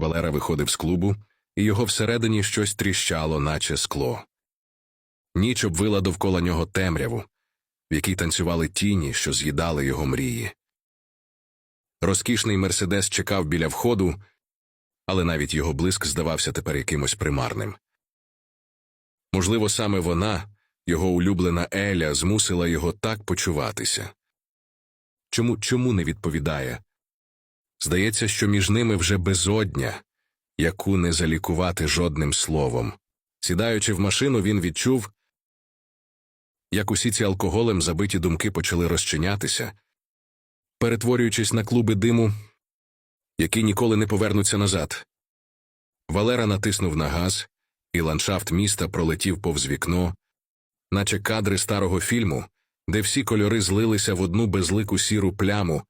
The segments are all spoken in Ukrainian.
Валера виходив з клубу, і його всередині щось тріщало, наче скло. Ніч обвила довкола нього темряву, в якій танцювали тіні, що з'їдали його мрії. Розкішний мерседес чекав біля входу, але навіть його блиск здавався тепер якимось примарним. Можливо, саме вона, його улюблена Еля, змусила його так почуватися. Чому чому не відповідає? Здається, що між ними вже безодня, яку не залікувати жодним словом. Сідаючи в машину, він відчув, як усі ці алкоголем забиті думки почали розчинятися, перетворюючись на клуби диму, які ніколи не повернуться назад. Валера натиснув на газ, і ландшафт міста пролетів повз вікно, наче кадри старого фільму, де всі кольори злилися в одну безлику сіру пляму.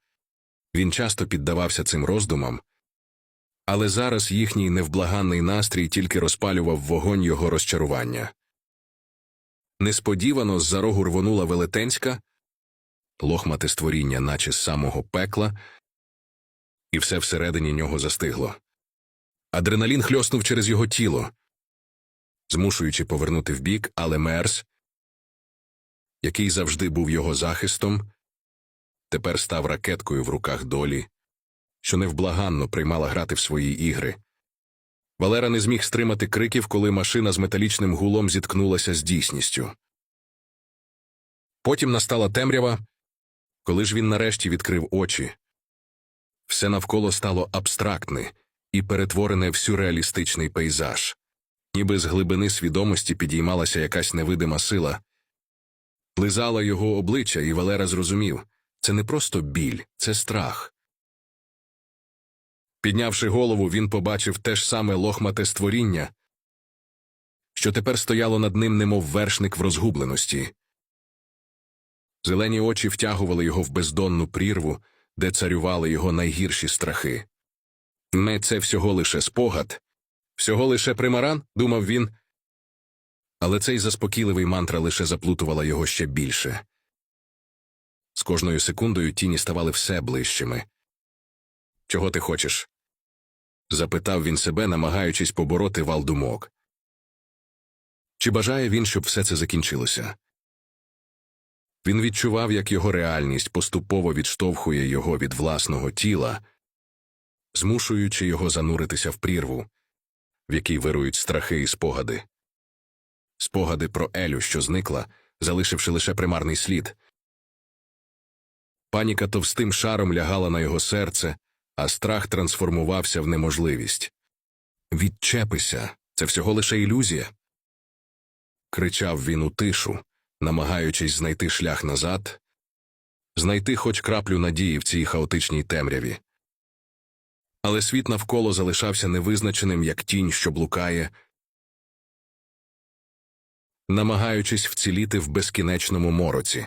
Він часто піддавався цим роздумам, але зараз їхній невблаганний настрій тільки розпалював вогонь його розчарування. Несподівано з-за рогу рвонула велетенська, лохмате створіння, наче з самого пекла, і все всередині нього застигло. Адреналін хльоснув через його тіло, змушуючи повернути вбік, але Мерс, який завжди був його захистом, тепер став ракеткою в руках долі, що невблаганно приймала грати в свої ігри. Валера не зміг стримати криків, коли машина з металічним гулом зіткнулася з дійсністю. Потім настала темрява, коли ж він нарешті відкрив очі. Все навколо стало абстрактне і перетворене в сюрреалістичний пейзаж, ніби з глибини свідомості підіймалася якась невидима сила. Лизала його обличчя, і Валера зрозумів це не просто біль, це страх. Піднявши голову, він побачив те ж саме лохмате створіння, що тепер стояло над ним, немов вершник в розгубленості. Зелені очі втягували його в бездонну прірву, де царювали його найгірші страхи. Не це всього лише спогад, всього лише примаран, думав він. Але цей заспокійливий мантра лише заплутувала його ще більше. З кожною секундою тіні ставали все ближчими. Чого ти хочеш? запитав він себе, намагаючись побороти вал думок. Чи бажає він, щоб все це закінчилося? Він відчував, як його реальність поступово відштовхує його від власного тіла, змушуючи його зануритися в прірву, в якій вирують страхи і спогади. Спогади про Елю, що зникла, залишивши лише примарний слід. Паніка товстим шаром лягала на його серце, а страх трансформувався в неможливість. Відчепися, це всього лише ілюзія. кричав він у тишу, намагаючись знайти шлях назад, знайти хоч краплю надії в цій хаотичній темряві. Але світ навколо залишався невизначеним, як тінь, що блукає, намагаючись вціліти в безкінечному мороці.